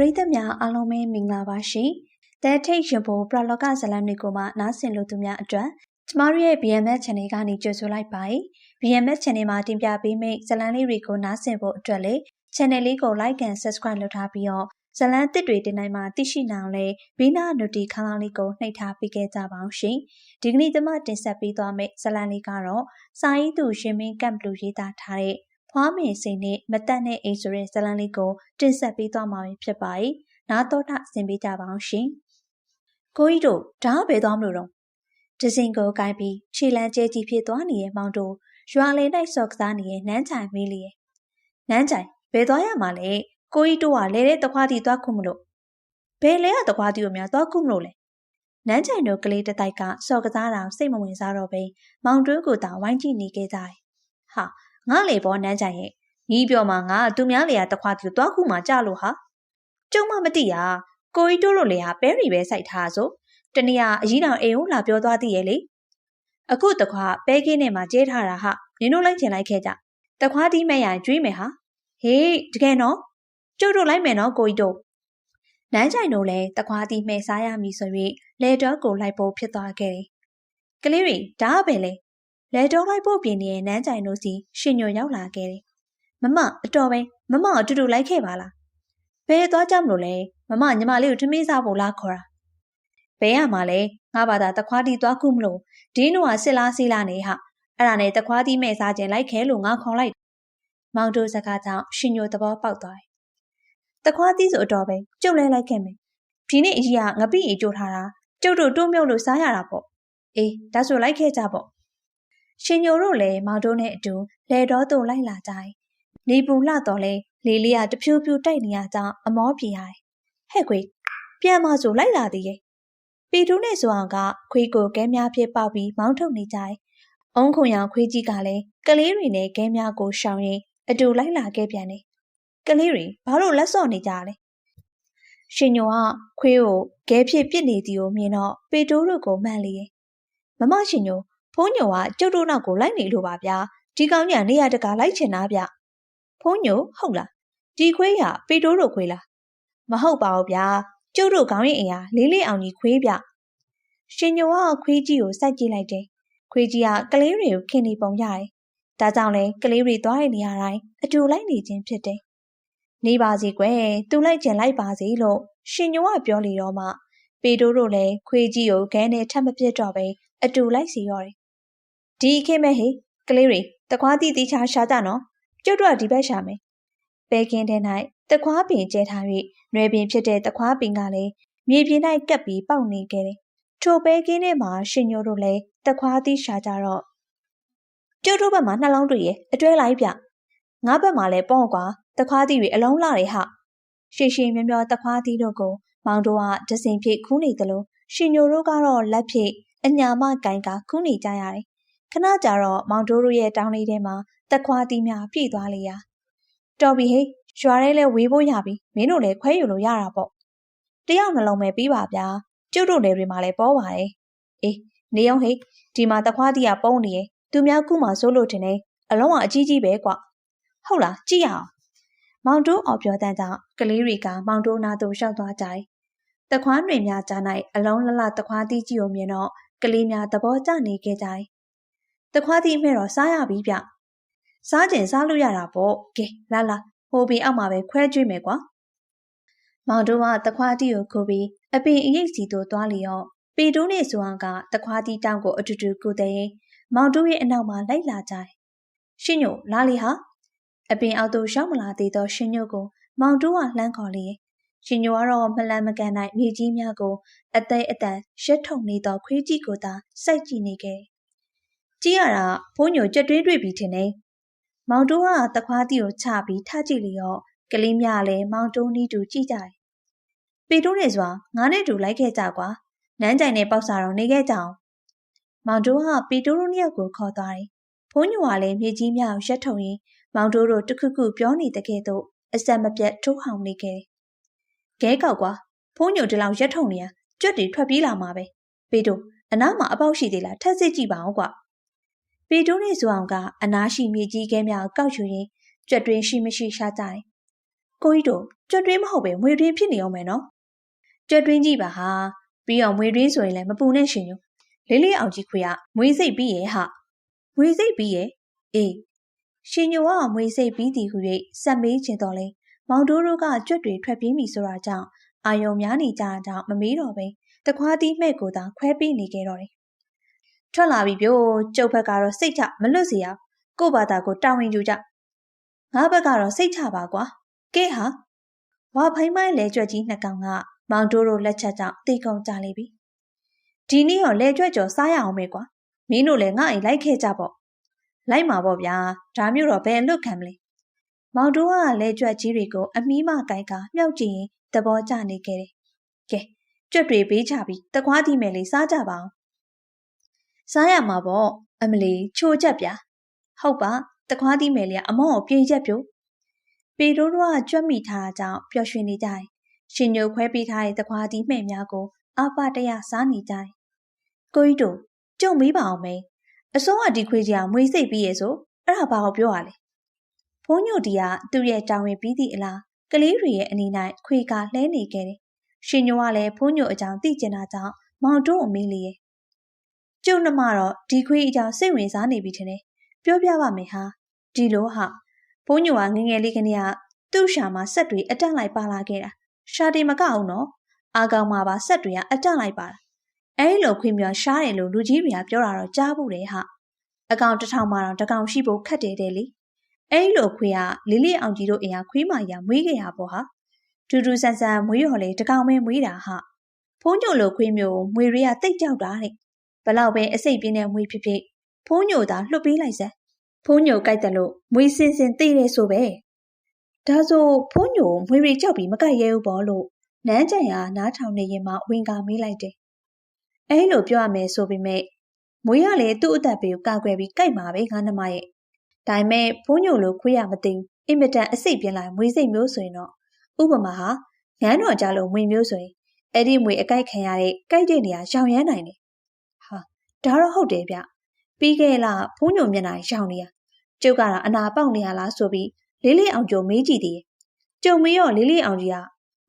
ပရိသတ်များအားလုံးပဲမင်္ဂလာပါရှင်။တဲ့ထိတ်ရဖို့ပရလောကဇလံတွေကိုမှနားဆင်လို့သူများအတွက်ကျမတို့ရဲ့ BMS Channel ကနေကြိုဆိုလိုက်ပါတယ်။ BMS Channel မှာတင်ပြပေးမယ့်ဇလံလေးတွေကိုနားဆင်ဖို့အတွက်လေ Channel လေးကို Like and Subscribe လုပ်ထားပြီးတော့ဇလံတစ်တွေတင်နိုင်မှာသိရှိနိုင်အောင်လဲဘီနာနိုတီခန်းလေးကိုနှိပ်ထားပေးခဲ့ကြပါအောင်ရှင်။ဒီကနေ့ကျွန်မတင်ဆက်ပေးသွားမယ့်ဇလံလေးကတော့စာရေးသူရှင်မင်းကမ်ဘလူရေးသားထားတဲ့ ဖွားမင်စိန်နဲ့မတက်နဲ့အိမ်ဆိုတဲ့ဇာတ်လမ်းလေးကိုတင်ဆက်ပေးသွားမှာဖြစ်ပါတယ်။နားတော်တာဆင်ပေးကြပါအောင်ရှင်။ကိုကြီးတို့ဓာတ်ဘယ်သွားမလို့တော့ဒဇင်ကိုကိုင်းပြီးခြေလန်းကျဲကြီးဖြစ်သွားနေတဲ့မောင်တို့ရွာလေတိုက်စော့ကစားနေတဲ့နန်းချိုင်မေးလျက်နန်းချိုင်ဘယ်သွားရမှာလဲကိုကြီးတို့ကလဲတဲ့တခွားတီသွားခုမလို့ဘယ်လဲကတခွားတီကိုများသွားခုမလို့လဲနန်းချိုင်တို့ကလေးတတိုက်ကစော့ကစားတာစိတ်မဝင်စားတော့ပဲမောင်တွဲကိုသာဝိုင်းကြည့်နေခဲ့ကြတယ်ဟာ ငါလေဘောနန်းကြိုင်ရဲ့ညီပြောမှာငါသူများလေရတခွားတူသွားခုမှကြလို့ဟာကျုံမမတိရကိုကြီးတို့တို့လေဟာပဲရီပဲစိုက်ထားဆိုတနေ့ကအကြီးတော်အိမ်ကိုလာပြောသွားသေးရဲ့လေအခုတခွားပဲကင်းနဲ့မှကျဲထားတာဟာနင်တို့လိုက်ချင်လိုက်ခဲ့ကြတခွားတီးမဲ့ရကျွေးမယ်ဟာဟေးတကယ်နော်ကျုပ်တို့လိုက်မယ်နော်ကိုကြီးတို့နန်းချိုင်တို့လည်းတခွားတီးမဲ့စားရမည်ဆို၍လေတော့ကိုလိုက်ဖို့ဖြစ်သွားခဲ့တယ်ကလေးတွေဒါပဲလေ လဲတုံးလိုက်ဖို့ပြင်နေတဲ့နန်းကြိုင်တို့စီရှင်ညိုရောက်လာခဲ့တယ်။မမအတော်ပဲမမအတူတူလိုက်ခဲ့ပါလား။ဘယ်သွားကြမလို့လဲမမညီမလေးကိုထမင်းစားဖို့လားခေါ်တာ။ဘယ်ရမှာလဲငါဘာသာတခွားတီသွားခုမလို့ဒင်းတို့ကစစ်လားစီးလားနေဟာအဲ့ဒါနဲ့တခွားတီမဲ့စားခြင်းလိုက်ခဲလို့ငါခေါ်လိုက်။မောင်တို့စကားကြောင့်ရှင်ညိုသဘောပေါက်သွားတယ်။တခွားတီဆိုအတော်ပဲကျုပ်လဲလိုက်ခဲ့မယ်။ဒီနေ့အကြီးကငပိအေးကြိုးထားတာကျုပ်တို့တိုးမြုပ်လို့စားရတာပေါ့။အေးဒါဆိုလိုက်ခဲ့ကြပေါ့။ ရှင်ညိုတို့လည်းမောင်တို့နဲ့အတူလေတော်သို့လိုက်လာကြတယ်။နေပူလှတော့လဲလေလေးကတဖြူဖြူတိုက်နေရကြောင်းအမောပြေရတယ်။ဟဲ့ခွေပြန်မဆိုလိုက်လာသေးရဲ့။ပီတူးနဲ့ဆိုအောင်ကခွေကိုကဲများဖြစ်ပေါက်ပြီးမောင်းထုတ်နေကြတယ်။အုံးခွန်ရောင်ခွေးကြီးကလည်းကလေးတွေနဲ့ကဲများကိုရှောင်ရင်အတူလိုက်လာခဲ့ပြန်တယ်။ကလေးတွေဘာလို့လက်စော့နေကြလဲ။ရှင်ညိုကခွေးကိုဂဲဖြစ်ပစ်နေသည်ကိုမြင်တော့ပေတိုးတို့ကိုမှန်လေ။မမရှင်ညို ဖုန်းညိုကကျုပ်တို့နောက်ကိုလိုက်နေလို့ပါဗျာဒီကောင်ညာနေရတကာလိုက်ချင်တာဗျဖုန်းညိုဟုတ်လားဒီခွေးရပေတိုးတို့ခွေးလားမဟုတ်ပါဘူးဗျာကျုပ်တို့ခေါင်းရင်အိမ်ဟာလေးလေးအောင်ကြီးခွေးဗျရှင်ညိုကခွေးကြီးကိုစိုက်ကြည့်လိုက်တယ်ခွေးကြီးကကလေးတွေကိုခင်နေပုံရတယ်ဒါကြောင့်လဲကလေးတွေသွားရနေရတိုင်းအတူလိုက်နေခြင်းဖြစ်တယ်နေပါစီကွယ်သူလိုက်ကျင်လိုက်ပါစီလို့ရှင်ညိုကပြောလေတော့မှပေတိုးတို့လည်းခွေးကြီးကိုခဲနဲ့ထပ်မပြစ်တော့ပဲအတူလိုက်စီရောတယ် ဒီအခေမဲ့ဟေကလေးတွေတခွားတီတီချာရှာကြနော်ကျုပ်တို့ကဒီဘက်ရှာမယ်ပဲကင်းတဲ့၌တခွားပင်ကျဲထား၍နွယ်ပင်ဖြစ်တဲ့တခွားပင်ကလည်းမြေပြင်၌ကပ်ပြီးပေါက်နေခဲ့တယ်ထိုပဲကင်းထဲမှာရှင်ညိုတို့လည်းတခွားတီရှာကြတော့ကျုပ်တို့ဘက်မှာနှလုံးတွေ့ရဲ့အတွဲလိုက်ပြငါဘက်မှာလည်းပေါ့ကွာတခွားတီတွေအလုံးလာတယ်ဟာရှေရှေမျောမျောတခွားတီတို့ကိုမောင်တို့ကဒစင်ဖြစ်ခူးနေသလိုရှင်ညိုတို့ကတော့လက်ဖြစ်အညာမကင်ကခူးနေကြရတယ် ခဏကြာတော့မောင်တိုးတို့ရဲ့တောင်းလေးထဲမှာတက်ခွာတီးများပြည့်သွားလေရာတော်ပြီဟေးရွာထဲလဲဝေးဖို့ရပြီမင်းတို့လည်းခွဲယူလို့ရတာပေါ့တယောက်နှလုံးပဲပြီးပါဗျာကျုပ်တို့လည်းတွေမှာလည်းပေါ်ပါတယ်အေးနေအောင်ဟေးဒီမှာတခွားတီးကပုံးနေရဲ့သူများခုမှစိုးလို့ထင်တယ်အလုံးကအကြီးကြီးပဲကွဟုတ်လားကြည့်ရအောင်မောင်တိုးအော်ပြောတဲ့ကြောင့်ကလေးတွေကမောင်တိုးနာသို့ရှောက်သွားကြတယ်တခွားတွေများကြား၌အလုံးလလတခွားတီးကြီးကိုမြင်တော့ကလေးများသဘောကျနေခဲ့ကြတယ် တခွားသီးမဲ့တော့စားရပြီဗျစားကျင်စားလို့ရတာပေါ့ကဲလာလာဟိုပင်အောက်မှာပဲခွဲကျွေးမယ်ကွာမောင်တို့ကတခွားတီကိုခိုးပြီးအပင်အရိပ်စီတို့သွားလျော့ပေတိုးနဲ့ဆိုအောင်ကတခွားတီတောင်းကိုအတူတူကိုတဲ့ရင်မောင်တို့ရဲ့အနောက်မှာလိုက်လာကြတယ်ရှင်ညိုလာလေဟာအပင်အောက်သို့ရှောက်မလာသေးသောရှင်ညိုကိုမောင်တို့ကလှမ်းခေါ်လေရှင်ညိုကတော့မလန်မကန်နိုင်မြေကြီးများကိုအသိအတန်ရက်ထုံနေသောခွေးကြီးကိုသာစိုက်ကြည့်နေခဲ့ ကြည့်ရတာဘိုးညိုကြက်တွင်းတွေ့ပြီထင်တယ်။မောင်တိုးကတခွားတီကိုချပြီးထကြည့်လျော့ကလေးမြလည်းမောင်တိုးနီးတူကြည့်ကြတယ်။ပေတိုးနေစွာငါနဲ့တူလိုက်ခဲ့ကြကွာ။နန်းကြိုင်နဲ့ပေါက်စာတော့နေခဲ့ကြအောင်။မောင်တိုးကပေတိုးတို့နှစ်ယောက်ကိုခေါ်သွားတယ်။ဘိုးညိုကလည်းမြေကြီးမြအောင်ရက်ထုံရင်မောင်တိုးတို့တခုခုပြောနေတဲ့ကဲ့သို့အဆက်မပြတ်ထိုးဟောင်နေခဲ့တယ်။ခဲကောက်ကွာဘိုးညိုဒီလောက်ရက်ထုံနေရကြွက်တွေထွက်ပြေးလာမှာပဲ။ပေတိုးအနားမှာအပေါက်ရှိသေးလားထက်စစ်ကြည့်ပါအောင်ကွာ။ ပေတိုးနဲ့ဇူအောင်ကအနားရှိမြေကြီးကဲများကောက်ယူရင်းကြွက်တွင်ရှိမရှိရှာကြတယ်ကိုကြီးတို့ကြွက်တွင်းမဟုတ်ပဲမွေတွင်းဖြစ်နေအောင်မယ်နော်ကြွက်တွင်းကြီးပါဟာပြီးတော့မွေတွင်းဆိုရင်လည်းမပူနဲ့ရှင်ညိုလေးလေးအောင်ကြီးခွေကမွေစိတ်ပြီးရဲ့ဟာမွေစိတ်ပြီးရဲ့အေးရှင်ညိုကမွေစိတ်ပြီးသည်ဟု၍စက်မေးခြင်းတော်လဲမောင်တိုးတို့ကကြွက်တွေထွက်ပြေးမိဆိုတာကြောင့်အာယုံများနေကြတာကြောင့်မမေးတော့ပဲတခွားတီးမဲ့ကိုသာခွဲပေးနေခဲ့တော့တယ် ထွက်လာပြီပြို့ကျုပ်ဘက်ကတော့စိတ်ချမလွတ်စေရကို့ဘာသာကိုတာဝန်ယူကြငါဘက်ကတော့စိတ်ချပါကွာကဲဟာဝါဖိုင်းမိုင်းလဲကြွက်ကြီးနှစ်ကောင်ကမောင်တိုးတို့လက်ချက်ကြောင့်တေကုန်ကြလိပြီဒီနေ့တော့လဲကြွက်ကြော်စားရအောင်မေကွာမင်းတို့လည်းငါ့အိမ်လိုက်ခဲ့ကြပေါ့လိုက်မှာပေါ့ဗျာဒါမျိုးတော့ဘယ်အလွတ်ခံမလဲမောင်တိုးကလဲကြွက်ကြီးတွေကိုအမီးမကိုင်ကမြောက်ကြည့်ရင်သဘောကျနေခဲ့တယ်ကဲကြွက်တွေပေးချပြီးတကွားတီမယ်လေးစားကြပါအောင် စားရမှာပေါ့အမလီချိုးချက်ဗျာဟုတ်ပါတခွားတီးမယ်လေအမောကိုပြေးချက်ပြို့ပေတိုးတို့ကကြွက်မိထားတာကြောင့်ပျော်ရွှင်နေကြတယ်ရှင်ညိုခွဲပေးထားတဲ့တခွားတီးမှဲ့များကိုအပတရစားနေကြတယ်ကိုကြီးတို့ကြုံမေးပါအောင်မေအစိုးရဒီခွေးကြီးကမွေစိတ်ပြီးရဲ့ဆိုအဲ့ဒါဘာကိုပြောရလဲဘုန်းညိုတီကသူ့ရဲ့တာဝန်ပြီးသည့်အလားကလေးတွေရဲ့အနေ၌ခွေကလှဲနေခဲ့တယ်ရှင်ညိုကလည်းဘုန်းညိုအကြောင်းသိကျင်တာကြောင့်မောင်တို့အမေးလေးရဲ့ ကျုပ်နှမတော့ဒီခွေးအကြောင်းစိတ်ဝင်စားနေပြီထင်တယ်ပြောပြပါမယ်ဟာဒီလိုဟာဘိုးညိုကငငယ်လေးကလေးကသူ့ရှာမှာဆက်တွေအတက်လိုက်ပါလာခဲ့တာရှာတယ်မကအောင်နော်အာကောင်မှာပါဆက်တွေကအတက်လိုက်ပါတာအဲ့လိုခွေးမြော်ရှားတယ်လို့လူကြီးတွေကပြောတာတော့ကြားဘူးတယ်ဟာအကောင်တစ်ထောင်မှတော့တကောင်ရှိဖို့ခက်တယ်တဲ့လေအဲ့လိုခွေးကလေးလေးအောင်ကြီးတို့အိမ်ကခွေးမကြီးမွေးခဲ့ရပေါ့ဟာထူးထူးဆန်းဆန်းမွေးရော်လေတကောင်ပဲမွေးတာဟာဖုံးညိုလိုခွေးမျိုးမွေတွေကတိတ်ကြောက်တာတဲ့ ဘလောက်ပဲအစိတ်ပြင်းတဲ့မွေဖြစ်ဖြစ်ဖုံးညိုသာလွှတ်ပေးလိုက်စမ်းဖုံးညိုကြိုက်တယ်လို့မွေစင်စင်သိတယ်ဆိုပဲဒါဆိုဖုံးညိုမွေရီကြောက်ပြီးမကြိုက်ရဲဘူးပေါ့လို့နန်းကြံရနားထောင်နေရင်မှဝင်ကာမေးလိုက်တယ်အဲလိုပြောရမယ်ဆိုပေမဲ့မွေးရလေသူ့အသက်ပေးကိုကာကွယ်ပြီးကြိုက်မှာပဲငါနှမရဲ့ဒါပေမဲ့ဖုံးညိုလိုခွေးရမသိအင်မတန်အစိတ်ပြင်းလာမွေစိတ်မျိုးဆိုရင်တော့ဥပမာဟာငန်းတော်ကြလို့မွေမျိုးဆိုရင်အဲ့ဒီမွေအကြိုက်ခံရတဲ့ကြိုက်တဲ့နေရာရောင်ရမ်းနိုင်တယ်ဟာ ဒါတော့ဟုတ်တယ်ဗျပြီးခဲ့လားဖုံးညိုမျက်နှာရောင်နေရကျုပ်ကတော့အနာပေါက်နေရလားဆိုပြီးလေးလေးအောင်ကျုံမေးကြည့်သေးတယ်ကျုံမေးတော့လေးလေးအောင်ကြီးက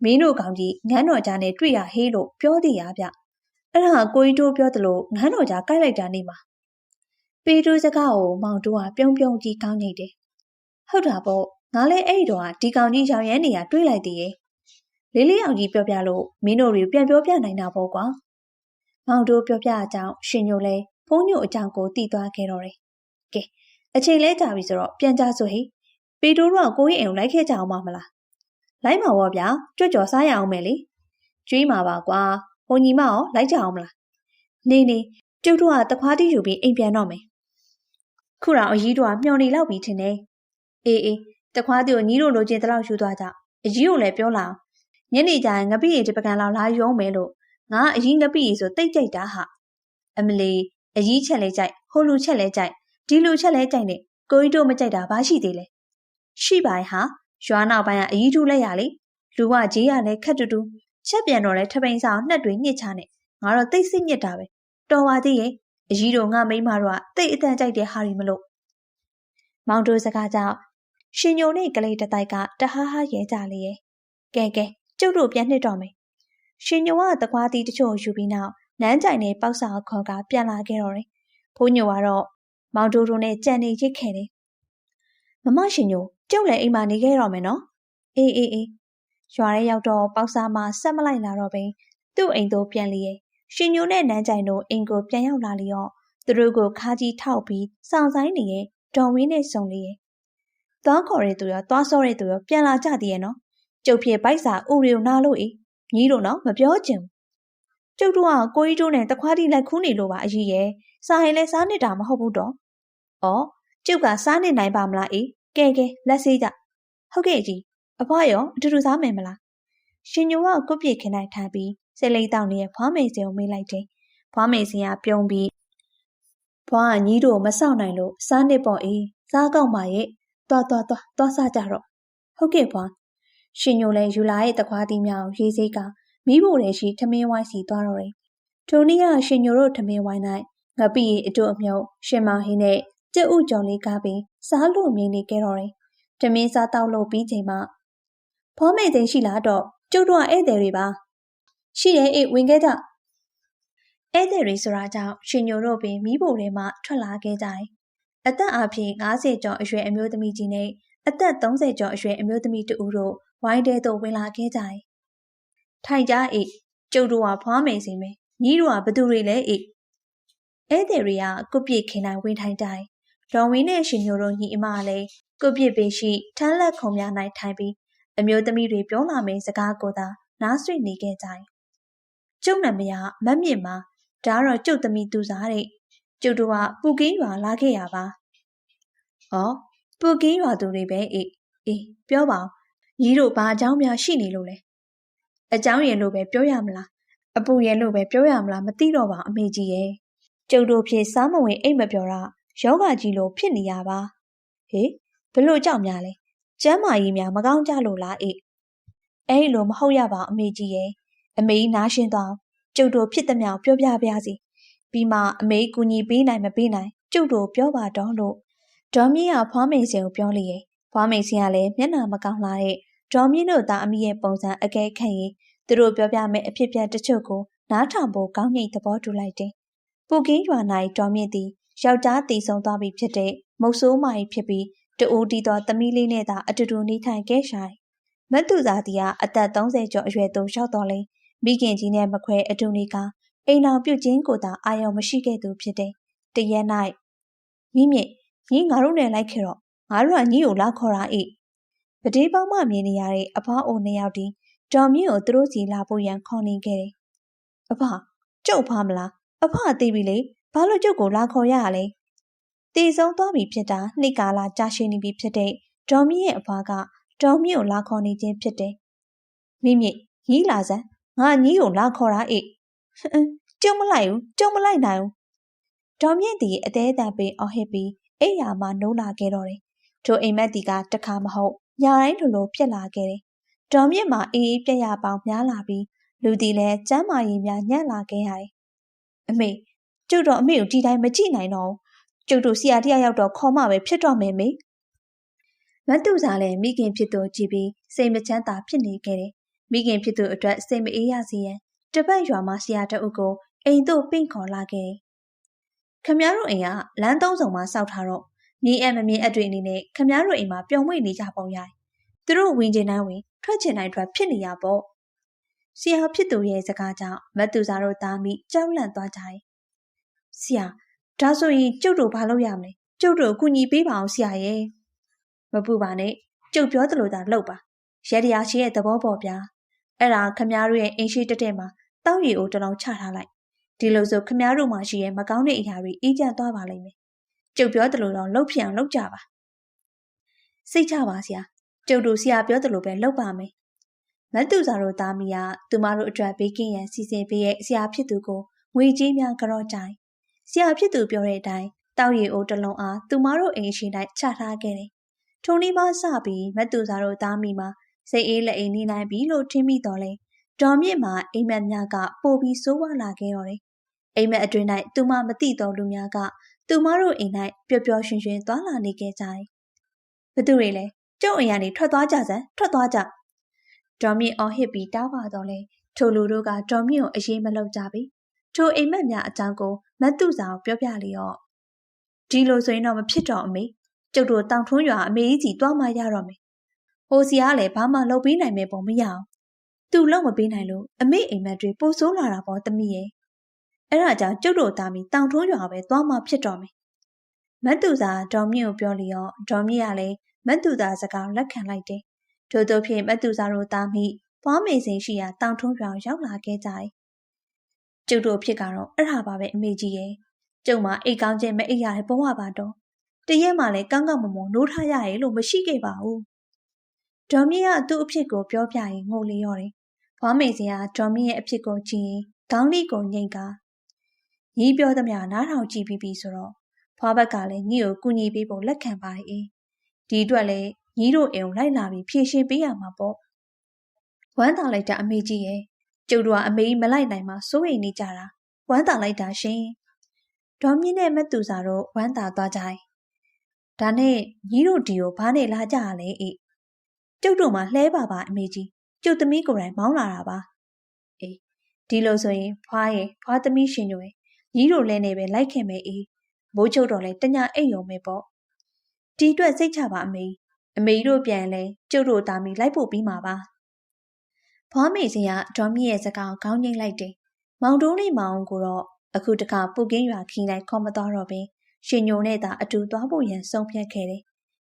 မင်းတို့ကောင်ကြီးငန်းတော်ကြားနဲ့တွေ့ရဟေးလို့ပြောသေးရဗျအဲ့ဒါကိုကြီးတို့ပြောသလိုငန်းတော်ကြားကိုက်လိုက်တာနေမှာပေတိုးစကားကိုမောင်တို့ကပြုံးပြုံးကြီးကောင်းနေတယ်ဟုတ်တာပေါ့ငါလည်းအဲ့တော့ဒီကောင်ကြီးရောင်ရမ်းနေရတွေးလိုက်သေးရဲ့လေးလေးအောင်ကြီးပြောပြလို့မင်းတို့တွေပြန်ပြောပြနိုင်တာပေါ့ကွာ မောင်တို့ပြောပြအကြောင်းရှင်ညိုလဲဖုန်းညိုအကြောင်းကိုတည်သွားခဲ့တော့တယ်ကဲအချိန်လဲကြာပြီဆိုတော့ပြန်ကြဆိုဟိပေတိုးတို့ကကိုကြီးအိမ်ကိုလိုက်ခဲ့ကြအောင်မလားလိုက်မှာပေါ့ဗျာကြွကြော်စားရအောင်မယ်လေကျွေးမှာပါကွာဟိုညီမရောလိုက်ကြအောင်မလားနေနေကျုပ်တို့ကတခွားတီးယူပြီးအိမ်ပြန်တော့မယ်ခုတော့အကြီးတို့ကမျောနေလောက်ပြီထင်တယ်အေးအေးတခွားတီးကိုညီတို့လိုချင်တလောက်ယူသွားကြအကြီးကိုလည်းပြောလာညနေကျရင်ငပိရီတစ်ပကံလောက်လာရုံးမယ်လို့ ငါအရင်ငပိရီဆိုတိတ်ကြိုက်တာဟာအမလီအကြီးချက်လဲကြိုက်ဟိုလူချက်လဲကြိုက်ဒီလူချက်လဲကြိုက်နဲ့ကိုကြီးတို့မကြိုက်တာဘာရှိသေးလဲရှိပါရဲ့ဟာရွာနောက်ပိုင်းကအကြီးထူးလက်ရလေလူကကြီးရလဲခက်တူတူချက်ပြန်တော့လဲထပိန်ဆောင်နှက်တွေညှစ်ချနဲ့ငါတော့တိတ်စိတ်ညစ်တာပဲတော်ပါသေးရဲ့အကြီးတို့ငါမိမတို့ကတိတ်အတန်ကြိုက်တဲ့ဟာရီမလို့မောင်တို့စကားကြောင့်ရှင်ညိုနဲ့ကလေးတတိုက်ကတဟားဟားရဲကြလေရဲ့ကဲကဲကျုပ်တို့ပြန်နှစ်တော့မယ် ရှင်ညိုကတကွားတီးတချို့ယူပြီးနောက်နန်းကြိုင်နဲ့ပေါက်စာခေါ်ကပြန်လာခဲ့တော့တယ်ဖိုးညိုကတော့မောင်တိုးတိုးနဲ့ကြံနေရစ်ခဲ့တယ်မမရှင်ညိုကျုပ်လည်းအိမ်မှာနေခဲ့တော့မယ်နော်အေးအေးအေးရွာရဲရောက်တော့ပေါက်စားမှဆက်မလိုက်လာတော့ပင်သူ့အိမ်သို့ပြန်လျက်ရှင်ညိုနဲ့နန်းကြိုင်တို့အိမ်ကိုပြန်ရောက်လာလျော့သူတို့ကိုခါကြီးထောက်ပြီးစောင့်ဆိုင်နေရဲ့ဒေါ်ဝင်းနဲ့စုံလျက်သွားခေါ်တဲ့သူရောသွားစောတဲ့သူရောပြန်လာကြသေးရဲ့နော်ကျုပ်ဖြစ်ဗိုက်စာဥရီကိုနားလို့အေး ညီတို့နော်မပြောချင်ကျုပ်တို့ကကိုကြီးတို့နဲ့တခွားတီလိုက်ခူးနေလို့ပါအကြီးရဲ့စားရင်လည်းစားနေတာမဟုတ်ဘူးတော့။အော်ကျုပ်ကစားနေနိုင်ပါမလားအေးကဲကဲလက်ဆေးကြဟုတ်ကဲ့ကြီးအဖွားရောအတူတူစားမယ်မလားရှင်ညိုကကုတ်ပြေခင်လိုက်ထားပြီးစိတ်လိတ်တောင်းနေတဲ့ဖွားမေစင်ကိုမေးလိုက်တယ်ဖွားမေစင်ကပြုံးပြီးဖွားကညီးတို့မဆောက်နိုင်လို့စားနစ်ပေါ့အေးစားကောက်ပါရဲ့သွားသွားသွားသွားစားကြတော့ဟုတ်ကဲ့ဖွား ရှင်ညိုလည်းယူလာရဲ့တခွားတီးမြောင်ရေးစိတ်ကမိဖို့တဲ့ရှိထမင်းဝိုင်းစီသွားတော့တယ်ထိုနေ့ကရှင်ညိုတို့ထမင်းဝိုင်း၌ငပိအတူအမြုပ်ရှင်မောင်ဟင်းနဲ့ကျဥကြော်လေးကားပြီးစားလို့မြင်နေခဲ့တော့တယ်။တမင်းစားတောက်လို့ပြီးချိန်မှဖောမိတ်သိန်းရှိလားတော့ကျုပ်တို့ကဧည့်သည်တွေပါရှိတယ်အေးဝင်ခဲ့ကြဧည့်သည်တွေဆိုတာကြောင့်ရှင်ညိုတို့ပင်မိဖို့ထဲမှထွက်လာခဲ့ကြတယ်အသက်အပြင်90ကျော်အရွယ်အမျိုးသမီးကြီးနဲ့အသက်30ကျော်အရွယ်အမျိုးသမီးတဦးတို့ ဝိုင်းတဲသို့ဝင်လာခဲ့ကြတယ်ထိုင်ကြအေးကျုပ်တို့ကဖွားမိန်စီမယ်ညီတို့ကဘသူတွေလဲအေးဧည့်သည်တွေကကုပြစ်ခင်နိုင်ဝင်ထိုင်ကြတယ်ဒေါ်ဝင်းနဲ့ရှင်ညိုတို့ညီအမလည်းကုပြစ်ပေရှိထမ်းလက်ခုံများ၌ထိုင်ပြီးအမျိုးသမီးတွေပြောလာမယ့်စကားကိုသာနားဆွနေခဲ့ကြတယ်။ကျုပ်နာမည်မမြင့်ပါဒါတော့ကျုပ်သမီးသူစားတဲ့ကျုပ်တို့ကပူကင်းရွာလာခဲ့ရပါ။ဟောပူကင်းရွာသူတွေပဲအေးအေးပြောပါဦး ညီတို့ဘာအကြောင်းများရှိနေလို့လဲ။အကြောင်းရင်လို့ပဲပြောရမလား။အပူရင်လို့ပဲပြောရမလားမသိတော့ပါအမေကြီးရဲ့။ကျုပ်တို့ဖြစ်စားမဝင်အိတ်မပြောတာယောဂကြီးလို့ဖြစ်နေရပါ။ဟေးဘလို့ကြောက်များလဲ။ကျမ်းမာရေးများမကောင်းကြလို့လားအေး။အဲ့လိုမဟုတ်ရပါအမေကြီးရဲ့။အမေကြီးနားရှင်းသွားကျုပ်တို့ဖြစ်သမျှပြောပြပါစီ။ပြီးမှအမေကူညီပေးနိုင်မပေးနိုင်ကျုပ်တို့ပြောပါတော့လို့ဒေါ်မြင့်ကဖွားမိန်စင်ကိုပြောလေရဲ့။ဖွားမိန်စင်ကလည်းမျက်နှာမကောင်းလာတဲ့ ဒေါ်မြင့်တို့သားအမိရဲ့ပုံစံအကဲခန့်ရင်သူတို့ပြောပြမယ့်အဖြစ်ပြတချို့ကိုနားထောင်ဖို့ကောင်းငိတ်သဘောတူလိုက်တယ်။ပူကင်းရွာ၌ဒေါ်မြင့်သည်ယောက်ျားတည်ဆုံသွားပြီဖြစ်တဲ့မုတ်ဆိုးမာကြီးဖြစ်ပြီးတူတီသောသမီးလေးနဲ့သာအတူတူနေထိုင်ခဲ့ရှိုင်မတ်သူသာတီကအသက်30ကျော်အရွယ်သို့ရောက်တော်လဲမိခင်ကြီးနဲ့မခွဲအတူနေကအိမ်တော်ပြုတ်ခြင်းကိုသာအာရုံမရှိခဲ့သူဖြစ်တဲ့တရက်၌မိမြင့်ညီငါတို့နဲ့လိုက်ခဲ့တော့ငါတို့ကညီကိုလာခေါ်တာအိ ပတိပေါင်းမှမြင်နေရတဲ့အဖွားအိုနှစ်ယောက်ဒီဒေါ်မြင့်ကိုသူတို့စီလာဖို့ရန်ခေါ်နေခဲ့တယ်အဖကျုပ်ဖားမလားအဖသိပြီလေဘာလို့ကျုပ်ကိုလာခေါ်ရရလဲတည်ဆုံးသွားပြီဖြစ်တာနှစ်ကာလကြာရှည်နေပြီဖြစ်တဲ့ဒေါ်မြင့်ရဲ့အဖွားကဒေါ်မြင့်ကိုလာခေါ်နေခြင်းဖြစ်တယ်မိမြင့်ညီးလာစမ်းငါညီးကိုလာခေါ်တာအိကျုံမလိုက်ဘူးကျုံမလိုက်နိုင်ဘူးဒေါ်မြင့်တီအသေးအံပင်အော်ဟစ်ပြီးအိယာမှာနိုးလာခဲ့တော့တယ်ထိုအိမ်မက်တီကတခါမဟုတ် ညာတိုင်းလိုလိုပြက်လာခဲ့တယ်ဒေါ်မြင့်မှာအေးအေးပြက်ရပေါင်းများလာပြီးလူတီလည်းကျမ်းမာရေးများညံ့လာခဲ့ရတယ်အမေကျုပ်တော့အမေကိုဒီတိုင်းမကြည့်နိုင်တော့ကျုပ်တို့ဆရာတရားရောက်တော့ခေါ်မှပဲဖြစ်တော့မယ်မေမတ်တူစာလည်းမိခင်ဖြစ်သူကြည့်ပြီးစိတ်မချမ်းသာဖြစ်နေခဲ့တယ်မိခင်ဖြစ်သူအတွက်စိတ်မအေးရစေရန်တပတ်ရွာမှာဆရာတအုပ်ကိုအိမ်သို့ပင့်ခေါ်လာခဲ့တယ်ခမည်းတော်အိမ်ကလမ်းသုံးဆောင်မှာစောက်ထားတော့ မြင်းအမမြင်းအတွေ့အနေနဲ့ခမည်းတော်အိမ်မှာပျော်မွေ့နေကြပုံရိုက်သူတို့ဝင်ကျင်တိုင်းဝင်ထွက်ချင်တိုင်းထွက်ဖြစ်နေရပေါ့ဆရာဖြစ်သူရဲ့စကားကြောင့်မတ်သူစာတို့သားမိကြောက်လန့်သွားကြတယ်ဆရာဒါဆိုရင်ကျုပ်တို့ဘာလုပ်ရမလဲကျုပ်တို့ကူညီပေးပါအောင်ဆရာရဲ့မပူပါနဲ့ကျုပ်ပြောသလိုသာလုပ်ပါရတရားရှိရဲ့သဘောပေါ်ဗျာအဲ့ဒါခမားတို့ရဲ့အင်းရှိတက်တဲ့မှာတောက်ရီအိုတလုံးချထားလိုက်ဒီလိုဆိုခမားတို့မှရှိရဲ့မကောင်းတဲ့အရာတွေအေးချမ်းသွားပါလိမ့်မယ် ကျုပ်ပြောသလိုတော့လှုပ်ဖြစ်အောင်လုပ်ကြပါစိတ်ချပါဆရာကျုပ်တို့ဆရာပြောသလိုပဲလုပ်ပါမယ်မတ်သူစာတို့သားမီးကသူမတို့အတွက်ဘေးကင်းရန်စီစဉ်ပေးရဲ့ဆရာဖြစ်သူကိုငွေကြေးများကြော့ကြိုင်ဆရာဖြစ်သူပြောတဲ့အတိုင်းတောက်ရီအိုတလုံးအားသူမတို့အိမ်ရှိ၌ချထားခဲ့တယ်ထိုနည်းမှစပြီးမတ်သူစာတို့သားမီးမှာစိတ်အေးလက်အိမ်နေနိုင်ပြီလို့ထင်မိတော်လဲဒေါ်မြင့်မှာအိမ်မက်များကပိုပြီးဆိုးဝါးလာခဲ့ရော်တယ်အိမ်မက်အတွင်၌သူမမသိတော်လူများက သူမတို့အိမ်၌ပျော်ပျော်ရွှင်ရွှင်သွားလာနေခဲ့ကြတယ်ဘသူတွေလဲကျုပ်အိမ်ကနေထွက်သွားကြစမ်းထွက်သွားကြဒေါ်မြင့်အော်ဟစ်ပြီးတားပါတော့လဲထိုလူတို့ကဒေါ်မြင့်ကိုအရေးမလုပ်ကြပြီထိုအိမ်မက်များအကြောင်းကိုမတ်သူစာကိုပြောပြလေရော့ဒီလိုဆိုရင်တော့မဖြစ်တော့အမေကျုပ်တို့တောင်ထွန်းရွာအမေကြီးကြီးတွားမှရတော့မယ်ဟိုစီကလည်းဘာမှလုပ်ပေးနိုင်မဲ့ပုံမရအောင်သူလုံးမပေးနိုင်လို့အမေအိမ်မက်တွေပိုဆိုးလာတာပေါ့တမီးရဲ့ အဲ့ဒါကြောင့်ကျုပ်တို့သားမီတောင်ထွန်းရွာပဲတွားမှဖြစ်တော့မယ်မတ်သူစာဒေါ်မြင့်ကိုပြောလျော့ဒေါ်မြင့်ကလည်းမတ်သူသားစကားလက်ခံလိုက်တယ်ထို့သောဖြင့်မတ်သူစာတို့သားမိပွားမေစင်ရှိရာတောင်ထုံးရွာရောက်လာခဲ့ကြတယ်ကျုပ်တို့ဖြစ်ကတော့အဲ့ဒါပါပဲအမေကြီးရဲ့ကျုံမအိတ်ကောင်းခြင်းမအိတ်ရတဲ့ဘဝပါတော့တရက်မှလည်းကောင်းကောင်းမွန်မွန်နိုးထားရရဲ့လို့မရှိခဲ့ပါဘူးဒေါ်မီကသူ့အဖြစ်ကိုပြောပြရင်ငိုလေရော့တယ်ဘွားမေစင်ကဒေါ်မီရဲ့အဖြစ်ကိုကြည့်ရင်ခေါင်းလေးကိုငိတ်က ညီးပြောသမျှနားထောင်ကြည့်ပြီးပြီဆိုတော့ဖွားဘက်ကလည်းညီကိုကူညီပေးဖို့လက်ခံပါရဲ့ဒီအတွက်လည်းညီတို့အိမ်လိုက်လာပြီးဖြည့်ရှင်းပေးရမှာပေါ့ဝမ်းသာလိုက်တာအမေကြီးရဲ့ကျုပ်တို့ကအမေကြီးမလိုက်နိုင်မှစိုးရိမ်နေကြတာဝမ်းသာလိုက်တာရှင်ဒေါ်မြင့်နဲ့မတ်သူစာတို့ဝမ်းသာသွားကြတယ်ဒါနဲ့ညီတို့ဒီကိုဘာနဲ့လာကြရလဲအေးကျုပ်တို့မှလှဲပါပါအမေကြီးကျုပ်သမီးကိုယ်တိုင်မောင်းလာတာပါအေးဒီလိုဆိုရင်ဖွားရဲ့ဖွားသမီးရှင်တို့ရဲ့ ညီတို့လဲနေပဲလိုက်ခင်မယ်အေးမိုးချုပ်တော့လဲတညာအိတ်ရုံပဲပေါ့ဒီအတွက်စိတ်ချပါအမေအမေတို့ပြန်လဲကျုပ်တို့သားမီလိုက်ဖို့ပြီးမှာပါဖွားမေစင်ကဒေါ်မီရဲ့စကားကိုခေါင်းငိမ့်လိုက်တယ်မောင်တိုးလေးမောင်ကိုတော့အခုတခါပုတ်ကင်းရွာခီးလိုက်ခေါ်မသွားတော့ပင်ရှင်ညိုနဲ့သာအတူသွားဖို့ရန်ဆုံးဖြတ်ခဲ့တယ်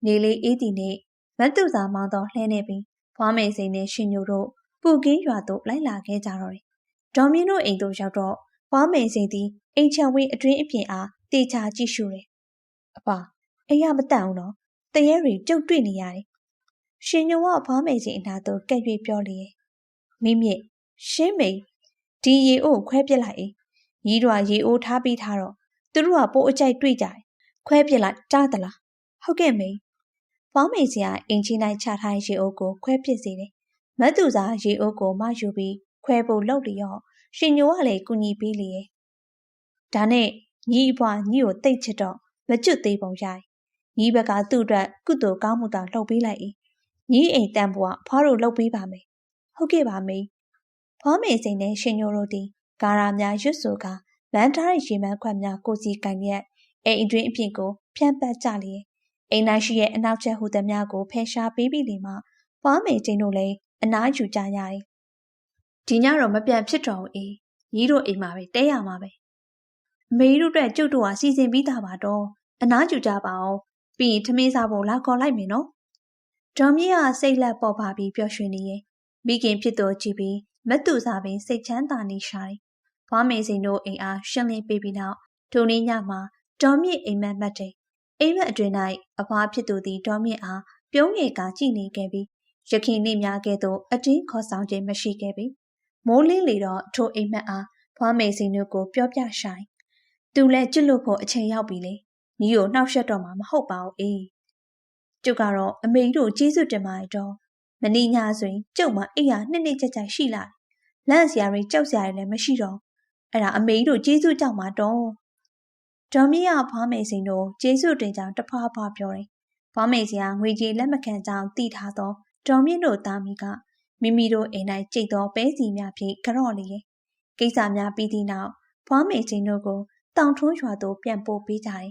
နေလေးအေးတီနဲ့မတ်သူစာမောင်းတော့လှဲနေပြီးဖွားမေစိန်နဲ့ရှင်ညိုတို့ပုတ်ကင်းရွာသို့လိုက်လာခဲ့ကြတော့တယ်ဒေါ်မင်းတို့အိမ်သို့ရောက်တော့ ဖွားမေစိန်သည်အိမ်ချဝင်းအတွင်းအပြင်အားတေချာကြည့်ရှုတယ်အပါအိမ်ရမတန့်အောင်တော့တရေတွေကြုတ်တွေ့နေရတယ်ရှင်ညိုကဖွားမေစိန်အနာသို့ကက်၍ပြောလေမိမြင့်ရှင်းမိန်ဒီရေအိုးခွဲပြစ်လိုက်အေးရီးတော်ရေအိုးထားပြီးထားတော့သူတို့ကပိုးအကြိုက်တွေ့ကြတယ်ခွဲပြစ်လိုက်ကြားသလားဟုတ်ကဲ့မိန်ဖောင်းမိန်စရာအင်ဂျင်တိုင်းချထားရေအိုးကိုခွဲပြစ်စေတယ်မတ်သူစာရေအိုးကိုမယူပြီးခွဲဖို့လုပ်လျော့ ရှင်ညိုကလည်းကူညီပေးလေဒါနဲ့ညီအဖွားညီကိုတိတ်ချစ်တော့မကျွတ်သေးပုံရိုက်ညီဘက်ကသူ့အတွက်ကုသိုလ်ကောင်းမှုသာလှုပ်ပေးလိုက်၏ညီအိမ်တန်ဖို့ကဖွားတို့လှုပ်ပေးပါမယ်ဟုတ်ကဲ့ပါမေဖွားမေစိန်နဲ့ရှင်ညိုတို့သည်ဂါရာများရွတ်ဆိုကလမ်းထားတဲ့ရေမန်းခွက်များကိုစီကင်ရက်အိမ်အတွင်းအပြင်ကိုဖြန့်ပတ်ကြလျက်အိမ်နိုင်ရှိရဲ့အနောက်ချက်ဟူသည်များကိုဖယ်ရှားပေးပြီးလေမှဖွားမေချင်းတို့လည်းအနားယူကြရတယ်။ ဒီညတော့မပြန်ဖြစ်တော့ဘူးအေးညီတို့အိမ်မှာပဲတဲရမှာပဲ။အမေတို့အတွက်ကျုပ်တို့ဟာစီစဉ်ပြီးသားပါတော့အနားယူကြပါအောင်ပြီးရင်ထမင်းစားဖို့လာခေါ်လိုက်မယ်နော်။ဒေါ်မြင့်ကစိတ်လက်ပေါ်ပါပြီးပျော်ရွှင်နေရဲ့မိခင်ဖြစ်တော်ကြည့်ပြီးမတ်သူစားပင်စိတ်ချမ်းသာနေရှာတယ်။ဖွားမေစိန်တို့အိမ်အားရှင်းလင်းပေးပြီးနောက်ထိုနေ့ညမှာဒေါ်မြင့်အိမ်မက်မှတ်တယ်။အိမ်မက်အတွင်၌အဖွားဖြစ်သူသည်ဒေါ်မြင့်အားပြုံးငယ်ကကြည်နေခဲ့ပြီးရခင်နေ့များကဲ့သို့အတင်းခေါ်ဆောင်ခြင်းမရှိခဲ့ပေ မိုးလင်းလေတော့ထိုအိမ်မက်အားဖွားမေစိန်တို့ကိုပြောပြဆိုင်သူလည်းကျွတ်လို့ဖို့အချိန်ရောက်ပြီလေညီကိုနှောက်ရက်တော့မှာမဟုတ်ပါဘူးအေးကျုပ်ကတော့အမေတို့ကျေးဇူးတင်ပါတယ်တော့မနီညာဆိုရင်ကျုပ်မှအိယာနှစ်နှစ်ကြကြရှိလာတယ်လန့်စရာတွေကြောက်စရာတွေလည်းမရှိတော့အဲ့ဒါအမေတို့ကျေးဇူးကြောင့်ပါတော့ဒေါ်မီယာဖွားမေစိန်တို့ကျေးဇူးတင်ကြောင်းတဖွာဖွာပြောတယ်ဖွားမေစရာငွေကြေးလက်မခံကြောင်းသိထားသောဒေါ်မြင့်တို့သားမီးက မိမိတို့အိမ်၌ကြိတ်သောပဲစီများဖြင့်ကြော့လေရဲ့ကိစ္စများပြီးသည့်နောက်ဖွားမေချင်းတို့ကိုတောင်ထွန်းရွာသို့ပြန်ပို့ပေးကြတယ်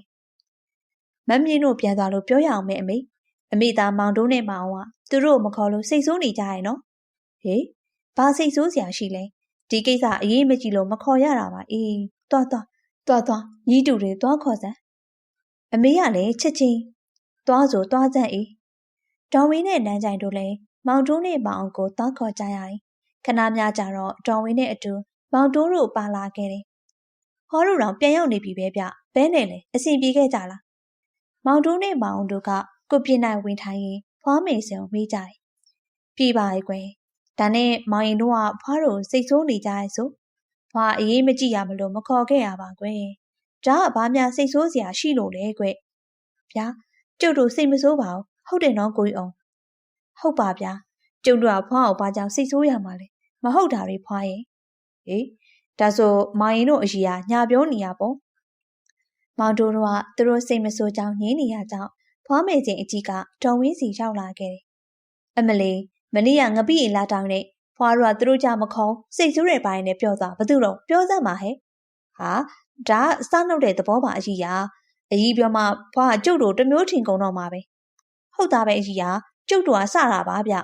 ။မမြင့်တို့ပြန်သွားလို့ပြောရအောင်မယ်အမေ။အမေသားမောင်တို့နဲ့မောင်ကသူတို့မခေါ်လို့စိတ်ဆိုးနေကြရဲ့နော်။ဟေးဘာစိတ်ဆိုးစရာရှိလဲ။ဒီကိစ္စအရေးမကြီးလို့မခေါ်ရတာပါအေး။သွားသွားသွားသွားညီတူတွေသွားခေါ်စမ်း။အမေကလည်းချက်ချင်းသွားဆိုသွားစမ်းအေးဒေါ်ဝင်းနဲ့နန်းကြိုင်တို့လည်း မောင်တိုးနဲ့မောင်အောင်ကိုတောက်ခေါ်ကြရတယ်။ခဏများကြတော့ဒေါ်ဝင်းနဲ့အတူမောင်တိုးတို့ပါလာခဲ့တယ်။ဟောတို့တော့ပြန်ရောက်နေပြီပဲဗျ။ဘဲနဲ့လေအစီပြေခဲ့ကြလား။မောင်တိုးနဲ့မောင်အောင်တို့ကကိုပြင်းနိုင်ဝင်ထိုင်ရင်ဖွားမေစံကိုမေးကြတယ်။ပြေပါရဲ့ကွယ်။ဒါနဲ့မောင်ရင်တို့ကဖွားတို့စိတ်ဆိုးနေကြရဲ့ဆို။ဖွားအေးမကြည့်ရမလို့မခေါ်ခဲ့ရပါကွယ်။ဒါကဘာများစိတ်ဆိုးစရာရှိလို့လဲကွ။ဗျာကျုပ်တို့စိတ်မဆိုးပါဘူးဟုတ်တယ်နော်ကိုကြီးအောင် ဟုတ်ပါဗျာကျုပ်တို့ကဖွားအောင်ဘာကြောင့်စိတ်ဆိုးရမှာလဲမဟုတ်တာတွေဖွားရဲ့ဟေးဒါဆိုမောင်ရင်တို့အကြီးကညာပြောနေရပေါ့မောင်တို့တို့ကသူတို့စိတ်မဆိုးကြောင်းငင်းနေရကြောင်းဖွားမေချင်းအကြီးကဒေါ်ဝင်းစီရောက်လာခဲ့တယ်အမလီမနေ့ကငပိရင်လာတောင်းနဲ့ဖွားတို့ကသူတို့ကြမခေါ်စိတ်ဆိုးတဲ့ပိုင်းနဲ့ပြောသွားဘသူတော့ပြောစမ်းပါဟဲ့ဟာဒါစနှုတ်တဲ့သဘောပါအကြီးကအကြီးပြောမှဖွားကကျုပ်တို့တမျိုးထင်ကုန်တော့မှာပဲဟုတ်သားပဲအကြီးက ကျုပ်တို့ကစတာပါဗျ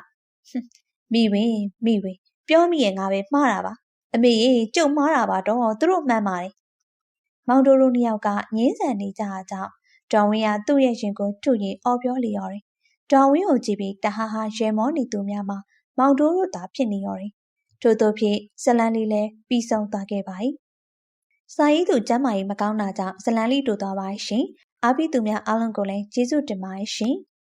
မိဝင်မိဝင်ပြောမိရင်ငါပဲမှားတာပါအမေရေကျုပ်မှားတာပါတော့သူတို့မှန်ပါတယ်မောင်တိုတို့နှစ်ယောက်ကငင်းဆန်နေကြတာကြောင့်ဒေါ်ဝင်းကသူ့ရဲ့ရင်ကိုထုရင်အော်ပြောလျော်တယ်ဒေါ်ဝင်းကိုကြည့်ပြီးတဟာဟာရေမောနေသူများမှာမောင်တိုတို့သာဖြစ်နေရော်တယ်ထို့သောဖြင့်ဇလန်လေးလည်းပြီးဆုံးသွားခဲ့ပါ၏စာရေးသူကျမ်းမာရေးမကောင်းတာကြောင့်ဇလန်လေးတို့သွားပါရှင်အားပြီးသူများအားလုံးကိုလည်းကျေးဇူးတင်ပါတယ်ရှင်။